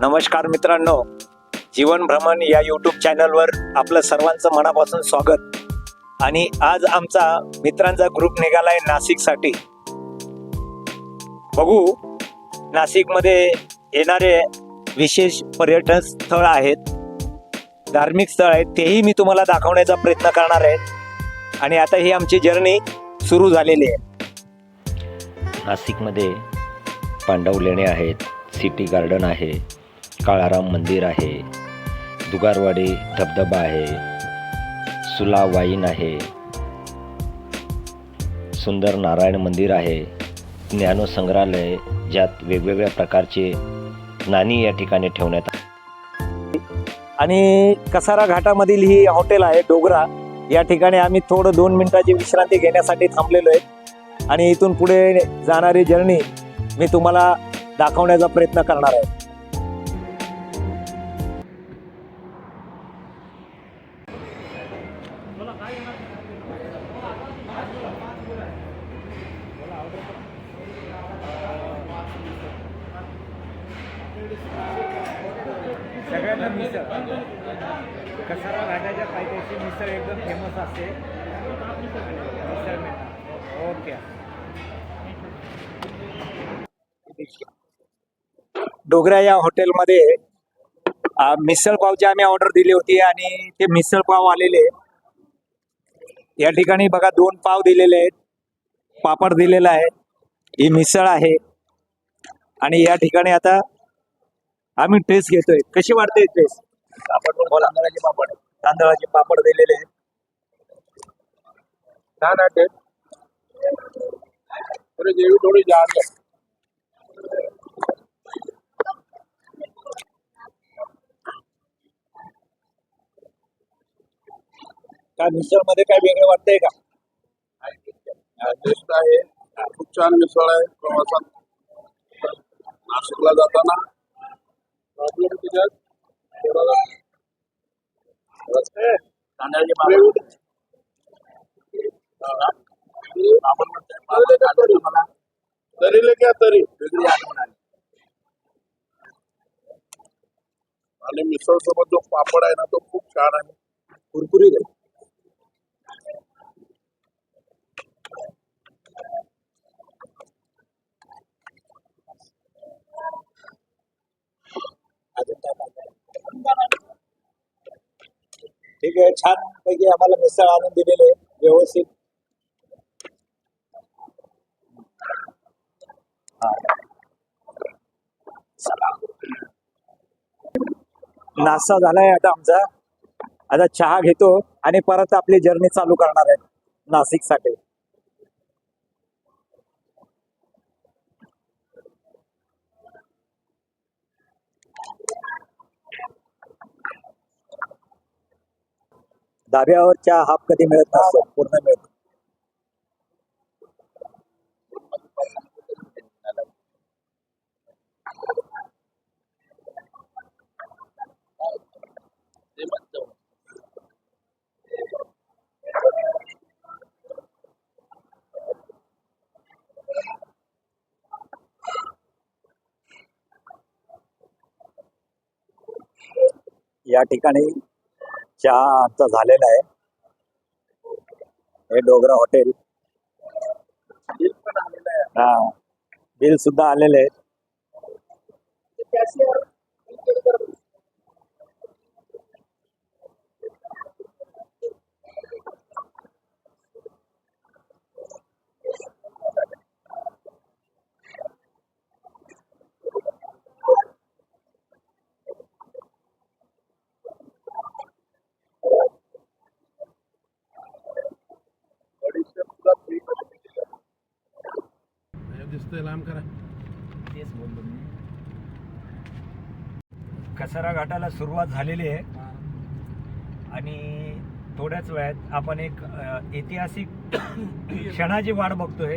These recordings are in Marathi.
नमस्कार मित्रांनो जीवन भ्रमण या यूट्यूब चॅनलवर आपलं सर्वांचं मनापासून स्वागत. आणि आज आमचा मित्रांचा ग्रुप निघालाय नाशिकसाठी. बघू नाशिकमध्ये येणारे विशेष पर्यटन स्थळ आहेत धार्मिक स्थळ आहेत तेही मी तुम्हाला दाखवण्याचा प्रयत्न करणार आहे. आणि आता ही आमची जर्नी सुरू झालेली आहे. नाशिकमध्ये पांडव लेणे आहेत सिटी गार्डन आहे काळाराम मंदिर आहे दुगारवाडी धबधबा आहे सुला वाईन आहे सुंदर नारायण मंदिर आहे ज्ञानो संग्रहालय ज्यात वेगवेगळ्या प्रकारचे नाणी या ठिकाणी ठेवण्यात आणि कसारा घाटामधील ही हॉटेल आहे डोगरा. या ठिकाणी आम्ही थोडं दोन मिनिटाची विश्रांती घेण्यासाठी थांबलेलो आहे. आणि इथून पुढे जाणारी जर्नी मी तुम्हाला दाखवण्याचा प्रयत्न करणार आहे. सगळ्यांना मिसळ. कसारा घाटाच्या पायथ्याची मिसळ एकदम फेमस असते. मिसळ ओके. डोगरा या हॉटेलमध्ये मिसळपावची मिसळ आम्ही ऑर्डर दिली होती आणि ते मिसळ पाव आलेले या ठिकाणी बघा दोन पाव दिलेले आहेत. पापड दिलेला आहे. ही मिसळ आहे. आणि या ठिकाणी आता आम्ही टेस्ट घेतोय. कशी वाटते टेस्ट पापड बोला तांदळाचे पापड. तांदळाचे पापड दिलेले आहेत. छान आहे थोडी जेवी थोडी जाड काय मिसळमध्ये काय वेगळं वाटतंय का? टेस्ट आहे. खूप छान मिसळ आहे. प्रवासात. नाशिकला जाताना. प्रॉब्लेम तरी लेक्या तरी. वेगळी आठवण आली. आणि मिसळ सोबत जो पापड आहे ना तो खूप छान आहे कुरकुरीत आहे. ठीक आहे छान पैकी आम्हाला मिसळ आणून दिलेले व्यवस्थित. नाश्ता झालाय आता आमचा. आता चहा घेतो आणि परत आपली जर्नी चालू करणार आहे नाशिकसाठी धाब्यावर हाफ़ कधी मिळत नसतो पूर्ण मिळतो या ठिकाणी चहा आता झालेला आहे. हे डोगरा हॉटेल. हा. बिल सुद्धा आलेले आहेत. दिसतंय लांब करा. तेच बोललो मी. कसारा घाटाला सुरुवात झालेली आहे. आणि थोड्याच वेळात आपण एक ऐतिहासिक क्षणाची वाट बघतोय.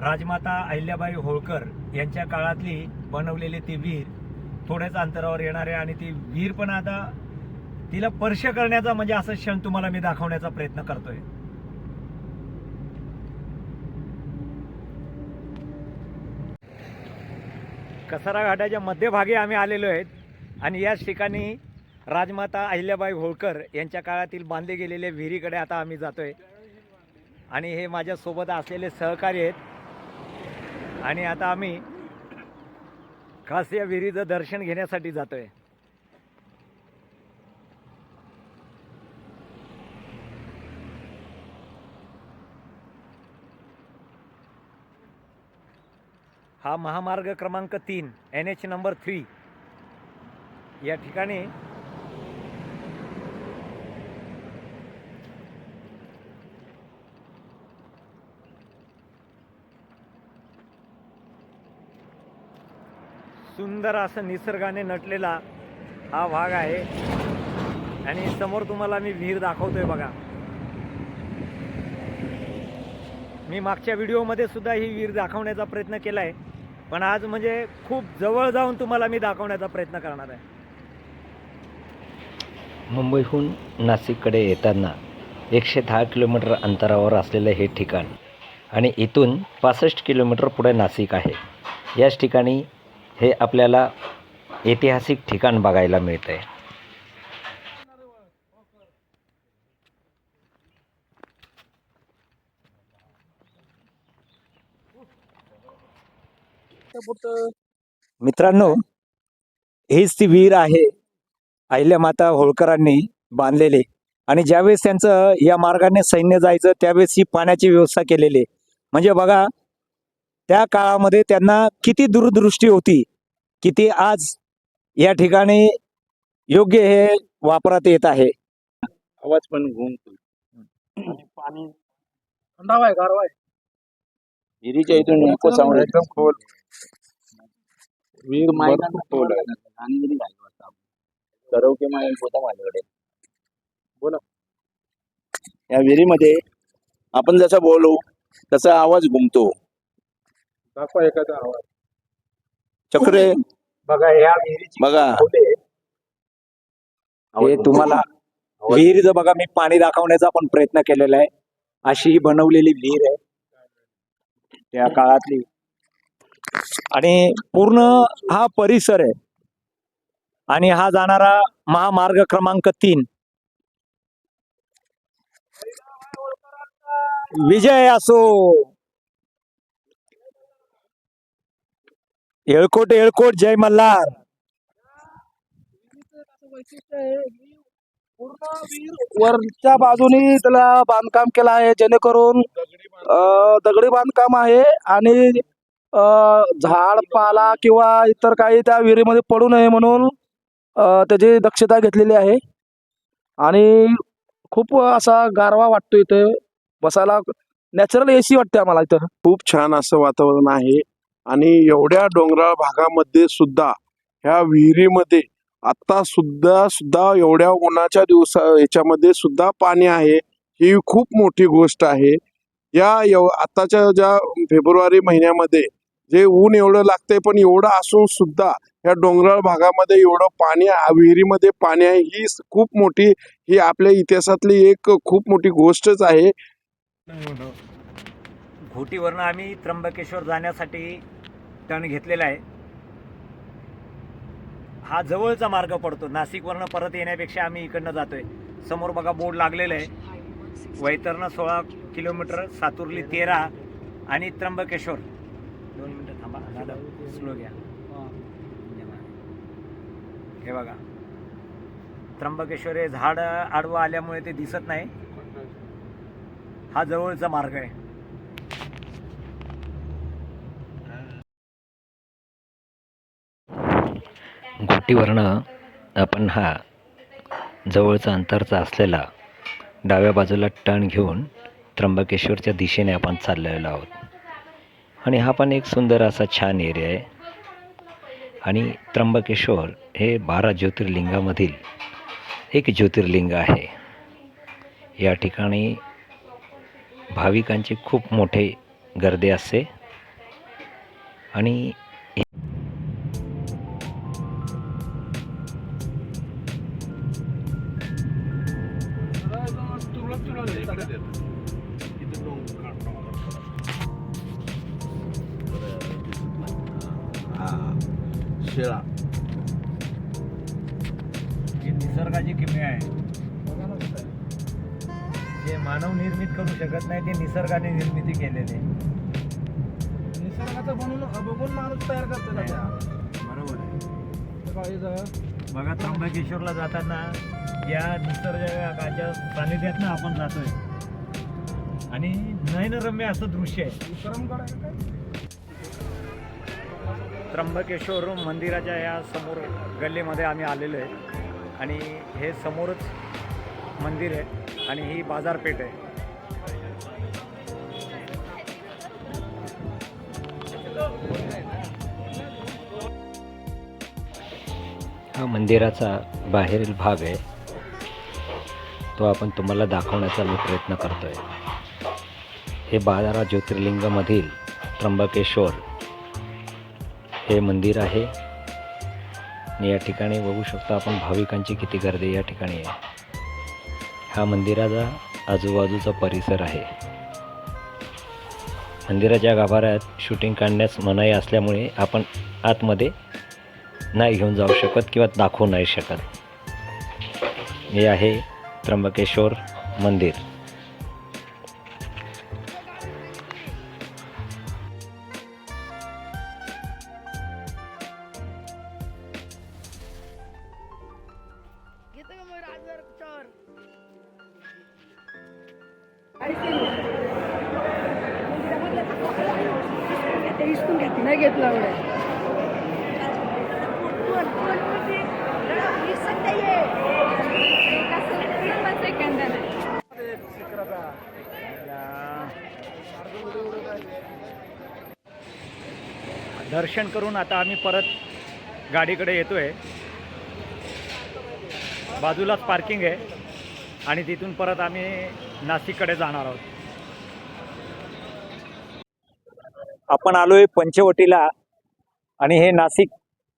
राजमाता अहिल्याबाई होळकर यांच्या काळातली बनवलेली ती विहीर थोड्याच अंतरावर येणार आहे आणि ती विहीर पण आता तिला स्पर्श करण्याचा म्हणजे असं क्षण तुम्हाला मी दाखवण्याचा प्रयत्न करतोय. कसारा घाटाच्या मध्यभागी आम्ही आलेलो आहेत. आणि याच ठिकाणी राजमाता अहिल्याबाई होळकर यांच्या काळातील बांधले गेलेल्या विहिरीकडे आता आम्ही जातो आहे आणि हे माझ्यासोबत असलेले सहकारी आहेत. आणि आता आम्ही खास या विहिरीचं दर्शन घेण्यासाठी जातो आहे हा महामार्ग क्रमांक तीन एन एच नंबर थ्री. या ठिकाणी सुंदर असं निसर्गाने नटलेला हा भाग आहे. आणि समोर तुम्हाला मी विहीर दाखवतोय बघा. मी मागच्या व्हिडिओमध्ये सुद्धा ही विहीर दाखवण्याचा प्रयत्न केला आहे पण आज म्हणजे खूप जवळ जाऊन तुम्हाला मी दाखवण्याचा प्रयत्न करणार आहे. मुंबईहून नाशिककडे येताना एकशे दहा किलोमीटर अंतरावर असलेलं हे ठिकाण आणि इथून पासष्ट किलोमीटर पुढे नाशिक आहे. याच ठिकाणी हे आपल्याला ऐतिहासिक ठिकाण बघायला मिळतं आहे मित्रांनो हीच ती विहीर आहे अहिल्यामाता होळकरांनी बांधलेली. आणि ज्यावेळेस त्यांचं या मार्गाने सैन्य जायचं त्यावेळेस ही पाण्याची व्यवस्था केलेली आहे. म्हणजे बघा त्या काळामध्ये त्यांना किती दूरदृष्टी होती किती आज या ठिकाणी योग्य हे वापरात येत आहे. आवाज पण घुमतो पाणी थंडावा आहे गारवा आहे. विहिरीच्या इथून नको साऊंड एकदम खोल. विहीर मायना खोल आहे आणि जरी घालू आता करोके माय होता माझ्याकडे. बोला. या विहिरीमध्ये आपण जसं बोलू तसा आवाज घुमतो. दाखवा एखादा आवाज. चक्रे. बघा या विहिरीची बघा. हे तुम्हाला विहिरीचं बघा मी पाणी दाखवण्याचा पण प्रयत्न केलेला आहे. अशी ही बनवलेली विहीर आहे. त्या काळातली आणि पूर्ण हा परिसर आहे. आणि हा जाणारा महामार्ग क्रमांक तीन. विजय असो. येळकोट येळकोट जय मल्हार. वरच्या बाजूनी त्याला बांधकाम केलं आहे जेणेकरून दगडी बांधकाम आहे आणि झाड पाला किंवा इतर काही त्या विहिरीमध्ये पडू नये म्हणून त्याची दक्षता घेतलेली आहे. आणि खूप असा गारवा वाटतो इथे. बसायला नॅचरल एसी वाटते आम्हाला इथं. खूप छान असं वातावरण आहे. आणि एवढ्या डोंगराळ भागामध्ये सुद्धा ह्या विहिरीमध्ये आता सुद्धा सुद्धा एवढ्या उन्हाच्या दिवसा याच्यामध्ये सुद्धा पाणी आहे. ही खूप मोठी गोष्ट आहे. या एव आताच्या ज्या फेब्रुवारी महिन्यामध्ये जे ऊन एवढं लागतंय पण एवढं असून सुद्धा या डोंगराळ भागामध्ये एवढं पाणी विहिरीमध्ये पाणी आहे ही खूप मोठी ही आपल्या इतिहासातली एक खूप मोठी गोष्टच आहे. घोटीवरनं आम्ही त्र्यंबकेश्वर जाण्यासाठी टन घेतलेला आहे. हा जवळचा मार्ग पडतो नाशिकवरनं परत येण्यापेक्षा आम्ही इकडनं जातोय. समोर बघा बोर्ड लागलेलं आहे. वैतरणं सोळा किलोमीटर सातुर्ली तेरा आणि त्र्यंबकेश्वर. थांबा दादा स्लो घ्या हे बघा त्र्यंबकेश्वर हे झाड आडवं आल्यामुळे ते दिसत नाही. हा जवळचा मार्ग आहे. घोटीवरनं आपण हा जवळचा अंतरचा असलेला डाव्या बाजूला टर्न घेऊन त्र्यंबकेश्वरच्या दिशेने आपण चाललेलो आहोत. आणि हा पण एक सुंदर असा छान एरिया आहे. आणि त्र्यंबकेश्वर हे बारा ज्योतिर्लिंगामधील एक ज्योतिर्लिंग आहे. या ठिकाणी भाविकांची खूप मोठे गर्दी असते. आणि शेळा ही निसर्गाची किमया आहे. जे मानव निर्मित करू शकत नाही ते निसर्गाने निर्मिती केलेली आहे. निसर्गाचं म्हणून बघून माणूस तयार करतो बरोबर आहे. बघा त्र्यंबकेश्वरला जाताना या निसर्गाच्या सानिध्यातनं आपण जातोय. आणि नयनरम्य असं दृश्य आहे. त्र्यंबकेश्वर मंदिराच्या या समोर गल्लीमध्ये आम्ही आलेलो आहे. आणि हे समोरच मंदिर आहे आणि ही बाजारपेठ आहे. हा मंदिराचा बाहेरील भाग आहे. तो आपण तुम्हाला दाखवण्याचा मी प्रयत्न करतो आहे हे बारा ज्योतिर्लिंगामधील त्र्यंबकेश्वर हे मंदिर आहे. आणि या ठिकाणी बघू शकतो आपण भाविकांची किती गर्दी या ठिकाणी आहे. हा मंदिराचा आजूबाजूचा परिसर आहे. मंदिराच्या गाभाऱ्यात शूटिंग काढण्यास मनाई असल्यामुळे आपण आतमध्ये नाही घेऊन जाऊ शकत किंवा दाखवू नाही शकत. हे आहे त्र्यंबकेश्वर मंदिर. नाही घेतलं एवढं दर्शन करून आता आम्ही परत गाडीकडे येतोय. बाजूलाच पार्किंग आहे आणि तिथून परत आम्ही नाशिककडे जाणार आहोत. आपण आलोय पंचवटीला आणि हे नाशिक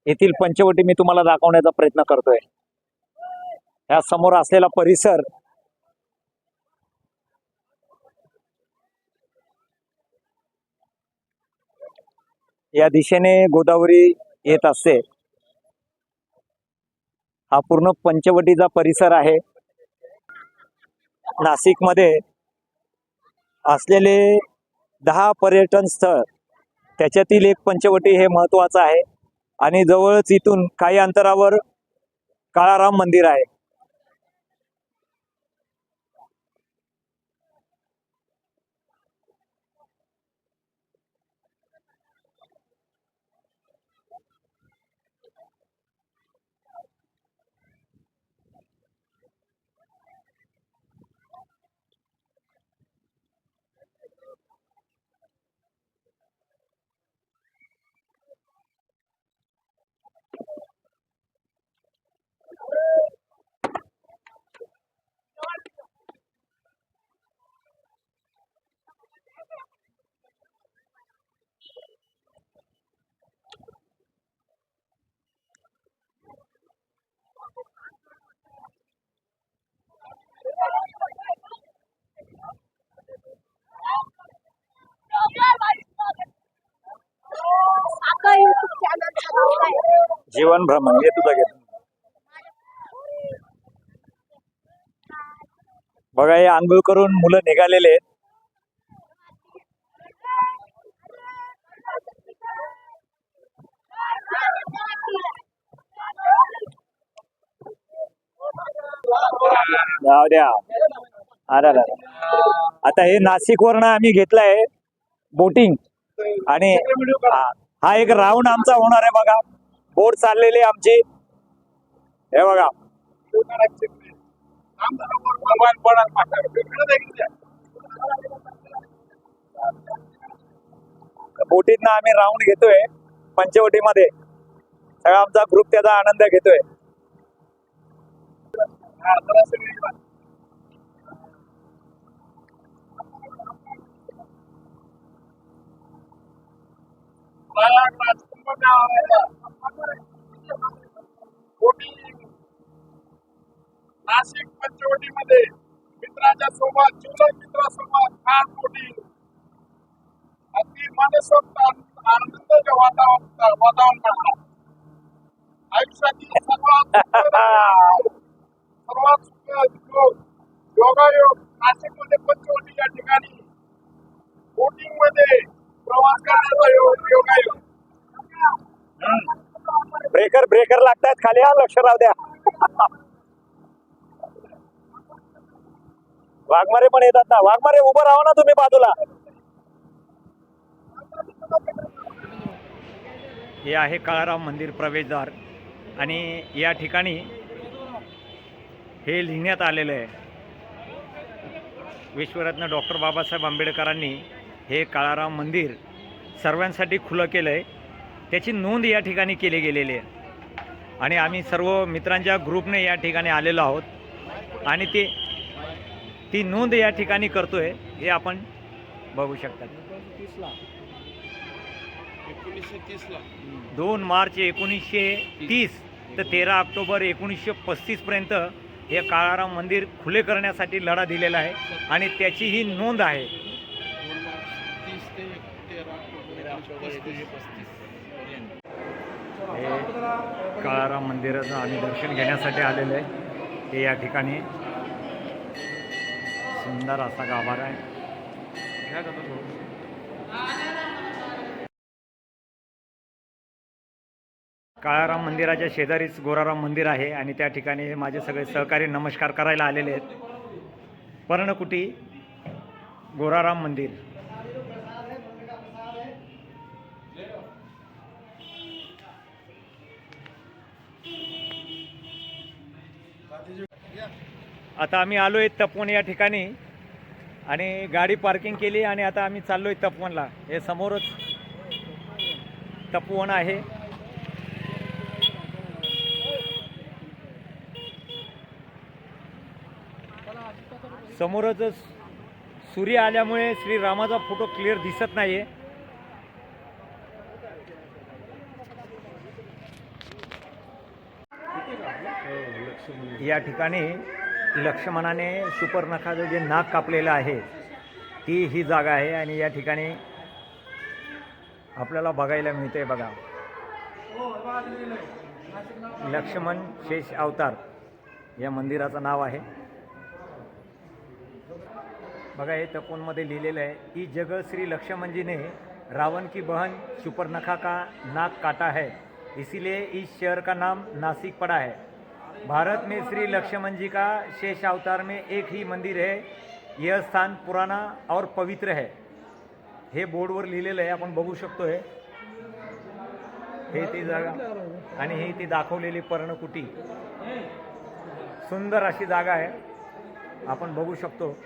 येथील पंचवटी मी तुम्हाला दाखवण्याचा प्रयत्न करतोय. ह्या समोर असलेला परिसर या दिशेने गोदावरी येत असते. हा पूर्ण पंचवटीचा परिसर आहे. नाशिकमध्ये असलेले दहा पर्यटन स्थळ त्याच्यातील एक पंचवटी हे महत्त्वाचं आहे. आणि जवळच इथून काही अंतरावर काळाराम मंदिर आहे. जीवन भ्रमण हे तुझं घेत बघा हे आंघोळ करून मुलं निघालेले आहेत. जाऊ द्या. अरे अरे. आता हे नाशिक वरनं आम्ही घेतलंय बोटिंग. आणि हा एक राऊंड आमचा होणार आहे बघा. बोट चाललेली आमची. हे बघा. बोटीतनं आम्ही राऊंड घेतोय पंचवटीमध्ये. सगळा आमचा ग्रुप त्याचा आनंद घेतोय. नाशिक पंचवटीमध्ये मित्राच्या सोबत जीवन मित्रासोबत फार मोठी अगदी मनसोक्त आनंदाच्या वातावरण वातावरण आयुष्यातील सर्वात सर्वात सुखद योगायोग नाशिकमध्ये पंचवटी या ठिकाणी. बोटिंगमध्ये प्रवास करण्याचा योग योगायोग. ब्रेकर ब्रेकर लागतायत खाली हा लक्ष राहू द्या. वाघमारे पण येतात ना. वाघमारे उभं राहा ना तुम्ही बाजूला. हे आहे काळाराम मंदिर प्रवेशद्वार. आणि या ठिकाणी हे लिहिण्यात आलेलं आहे. विश्वरत्न डॉक्टर बाबासाहेब आंबेडकरांनी हे काळाराम मंदिर सर्वांसाठी खुलं केलं आहे त्याची नोंद या ठिकाणी केली गेलेली आहे. आणि आम्ही सर्व मित्रांच्या ग्रुपने या ठिकाणी आलेलो आहोत. आणि ते ती नोंद या ठिकाणी करतोय हे आपण बघू शकतात. दोन मार्च एकोणीसशे तीस ते तेरा ऑक्टोबर एकोणीसशे पस्तीसपर्यंत हे काळाराम मंदिर खुले करण्यासाठी लढा दिलेला आहे. आणि त्याची ही नोंद आहे. तीस ते तेरा हे काळाराम मंदिराचं आम्ही दर्शन घेण्यासाठी आलेलं आहे. हे या ठिकाणी सुंदर असा गाभारा आहे. काळाराम मंदिराच्या शेजारीच गोराराम मंदिर आहे आणि त्या ठिकाणी माझे सगळे सहकारी नमस्कार करायला आलेले आहेत. पर्णकुटी गोराराम मंदिर. आता आम्ही आलो आहे तपवण या ठिकाणी आणि गाडी पार्किंग केली आणि आता आम्ही चाललो आहे तपवनला. हे समोरच तपवन आहे. समोरच सूर्य आल्यामुळे श्रीरामाचा फोटो क्लिअर दिसत नाही आहे या ठिकाणी लक्ष्मणाने सुपर्णखाचं जे नाक कापलेलं आहे ती ही जागा आहे आणि या ठिकाणी आपल्याला बघायला मिळते बघा. लक्ष्मण शेष अवतार या मंदिराचं नाव आहे. बघा हे तपोनमध्ये लिहिलेलं आहे की जगश्री श्री रावण की बहन सुपर्णखा का नाक काटा है इसीलिए इस शहर का नाम नासिक पड़ा है. भारत में श्री लक्ष्मण जी का शेष अवतार में एक ही मंदिर है। यह स्थान पुराना और पवित्र है। हे बोर्डवर लिहिलेलं आहे आपण बघू शकतो हे ती जागा आणि ही ती दाखवलेली पर्णकुटी. सुंदर अशी जागा आहे. आपण बघू शकतो.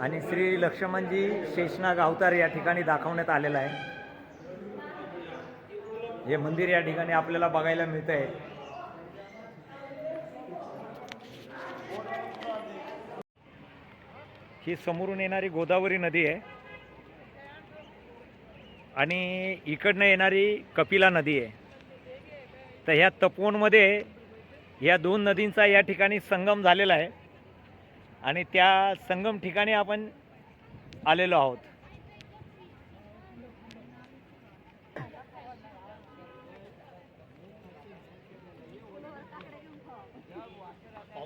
आणि श्री लक्ष्मणजी शेषनाग अवतार या ठिकाणी दाखवण्यात आलेला आहे. हे मंदिर या ठिकाणी आपल्याला बघायला मिळत आहे ही समोरून येणारी गोदावरी नदी आहे. आणि इकडनं येणारी कपिला नदी आहे. तर ह्या तपोवनमध्ये या दोन नदींचा या ठिकाणी संगम झालेला आहे. आणि त्या संगम ठिकाणी आपण आलेलो आहोत.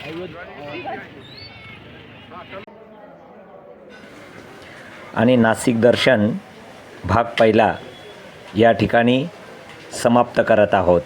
Uh, आणि नाशिक दर्शन भाग पहिला या ठिकाणी समाप्त करत आहोत.